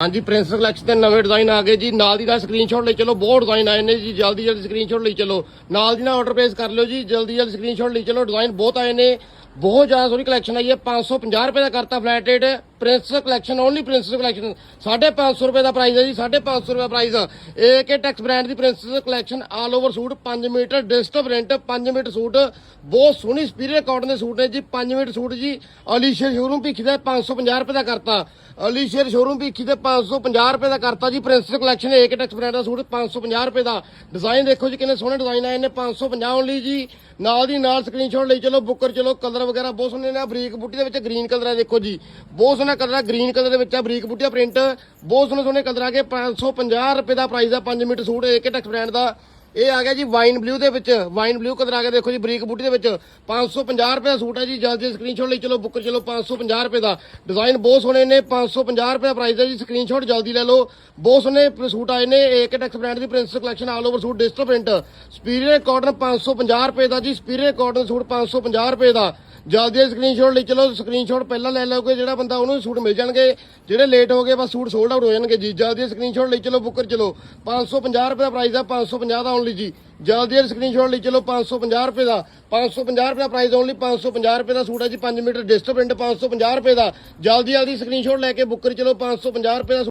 ਹਾਂਜੀ Prince collection ਦੇ ਨਵੇਂ ਡਿਜ਼ਾਈਨ ਆ ਗਏ ਜੀ। ਨਾਲ ਦੀ ਨਾਲ ਸਕਰੀਨਸ਼ਾਟ ਲਈ ਚਲੋ, ਬਹੁਤ ਡਿਜ਼ਾਈਨ ਆਏ ਨੇ ਜੀ। ਜਲਦੀ ਜਲਦੀ ਸਕਰੀਨਸ਼ਾਟ ਲਈ ਚਲੋ। ਨਾਲ ਦੀ ਨਾਲ ਆਰਡਰ ਪਲੇਸ ਕਰ ਲਿਓ ਜੀ। ਜਲਦੀ ਜਲਦੀ ਸਕਰੀਨਸ਼ਾਟ ਲਈ ਚਲੋ। ਡਿਜ਼ਾਈਨ ਬਹੁਤ ਆਏ ਨੇ। ਬਹੁਤ ਜ਼ਿਆਦਾ ਸੋਹਣੀ ਕਲੈਕਸ਼ਨ ਆਈ ਹੈ। 550 ਰੁਪਏ ਦਾ ਕਰਤਾ flat rate Prince collection only Prince collection 550 ਰੁਪਏ ਦਾ ਪ੍ਰਾਈਸ ਹੈ ਜੀ 550 ਰੁਪਏ ਪ੍ਰਾਈਸ ਏਕੇ ਟੈਕਸ ਬ੍ਰਾਂਡ ਦੀ Prince collection all over suit 5 metre ਡਿਸਟ print 5 metre suit. ਬਹੁਤ ਸੋਹਣੀ ਸਪੀਰੀਅਰ ਕਾਟਨ ਦੇ ਸੂਟ ਨੇ ਜੀ 5 ਮੀਟਰ ਸੂਟ ਜੀ। ਅਲੀਸ਼ੇਰ ਸ਼ੋਰੂਮ ਭੀਖੀ ਦਾ 550 ਰੁਪਏ ਦਾ ਕਰਤਾ। ਅਲੀਸ਼ਰ ਸ਼ੋਰੂਮ ਭਿੱਖੀ ਦੇ 550 ਰੁਪਏ ਦਾ ਕਰਤਾ ਜੀ Prince collection AK Tex brand ਦਾ ਸੂਟ 550 ਰੁਪਏ ਦਾ। ਡਿਜ਼ਾਈਨ ਦੇਖੋ ਜੀ, ਕਿੰਨੇ ਸੋਹਣੇ ਡਿਜ਼ਾਈਨ ਆਏ ਨੇ 550 ਓਨਲੀ ਜੀ। ਨਾਲ ਦੀ ਨਾਲ ਸਕਰੀਨਸ਼ਾਟ ਲਈ ਚਲੋ ਬੁੱਕਰ ਚਲੋ ਕਲਰ ਵਗੈਰਾ ਬਹੁਤ ਸੋਹਣੇ ਨੇ। ਬਰੀਕ ਬੂਟੀ ਦੇ ਵਿੱਚ ਗ੍ਰੀਨ ਕਲਰ ਹੈ, ਦੇਖੋ ਜੀ। ਬਹੁਤ ਸੋਹਣਾ ਕਲਰ ਹੈ ਗ੍ਰੀਨ ਕਲਰ ਦੇ ਵਿੱਚ ਆ, ਬਰੀਕ ਬੂਟੀਆ ਪ੍ਰਿੰਟ। ਬਹੁਤ ਸੋਹਣੇ ਸੋਹਣੇ ਕਲਰ ਆ ਗਏ 550 ਰੁਪਏ ਦਾ ਪ੍ਰਾਈਸ ਆ 5 metre suit AK Tex brand ਦਾ। ਇਹ ਆ ਗਿਆ ਜੀ ਵਾਈਨ ਬਲੂ ਦੇ ਵਿੱਚ ਵਾਈਨ ਬਲੂ ਕਲਰ ਆ ਗਿਆ, ਦੇਖੋ ਜੀ ਬਰੀਕ ਬੂਟੀ ਦੇ ਵਿੱਚ। 550 ਰੁਪਏ ਦਾ ਸੂਟ ਹੈ ਜੀ, ਜਲਦੀ ਸਕਰੀਨਸ਼ਾਟ ਲਈ ਚਲੋ ਬੁੱਕ ਚਲੋ 550 ਰੁਪਏ ਦਾ। ਡਿਜ਼ਾਈਨ ਬਹੁਤ ਸੋਹਣੇ ਨੇ 550 ਰੁਪਏ ਦਾ ਪ੍ਰਾਈਸ ਹੈ ਜੀ ਸਕਰੀਨਸ਼ਾਟ ਜਲਦੀ ਲੈ ਲਓ। ਬਹੁਤ ਸੋਹਣੇ ਸੂਟ ਆਏ ਨੇ ਏਕੇ ਟੈਕਸ ਬ੍ਰਾਂਡ ਦੀ Prince collection all over suit digital print superior cotton 550 ਰੁਪਏ ਦਾ ਜੀ ਸਪੀਰੀਅਰ ਕਾਟਨ ਸੂਟ 550 ਰੁਪਏ ਦਾ। ਜਲਦੀ ਸਕਰੀਨਸ਼ਾਟ ਲਈ ਚਲੋ ਸਕਰੀਨਸ਼ਾਟ ਪਹਿਲਾਂ ਲੈ ਲਓਗੇ, ਜਿਹੜਾ ਬੰਦਾ ਉਹਨੂੰ ਸੂਟ ਮਿਲ ਜਾਣਗੇ। ਜਿਹੜੇ ਲੇਟ ਹੋ ਗਏ, ਬਸ ਸੂਟ ਸੋਲਡ ਆਊਟ ਹੋ ਜਾਣਗੇ ਜੀ। ਜਲਦੀ ਸਕਰੀਨਸ਼ਾਟ ਲਈ ਚਲੋ ਬੁੱਕਰ ਚਲੋ। 550 ਰੁਪਏ ਦਾ ਪ੍ਰਾਈਸ ਆ 550 ਦਾ ਓਨਲੀ ਜੀ। ਜਲਦੀ ਸਕਰੀਨਸ਼ਾਟ ਲਈ ਚਲੋ 550 ਰੁਪਏ ਦਾ। 550 ਰੁਪਏ ਦਾ ਪ੍ਰਾਈਸ ਓਨਲੀ 550 ਰੁਪਏ ਦਾ ਸੂਟ ਹੈ ਜੀ 5 ਮੀਟਰ ਡਿਜੀਟਲ ਪ੍ਰਿੰਟ 550 ਰੁਪਏ ਦਾ। ਜਲਦੀ ਜਲਦੀ ਸਕਰੀਨਸ਼ਾਟ ਲੈ ਕੇ ਬੁੱਕਰ ਚਲੋ 550 ਰੁਪਏ ਦਾ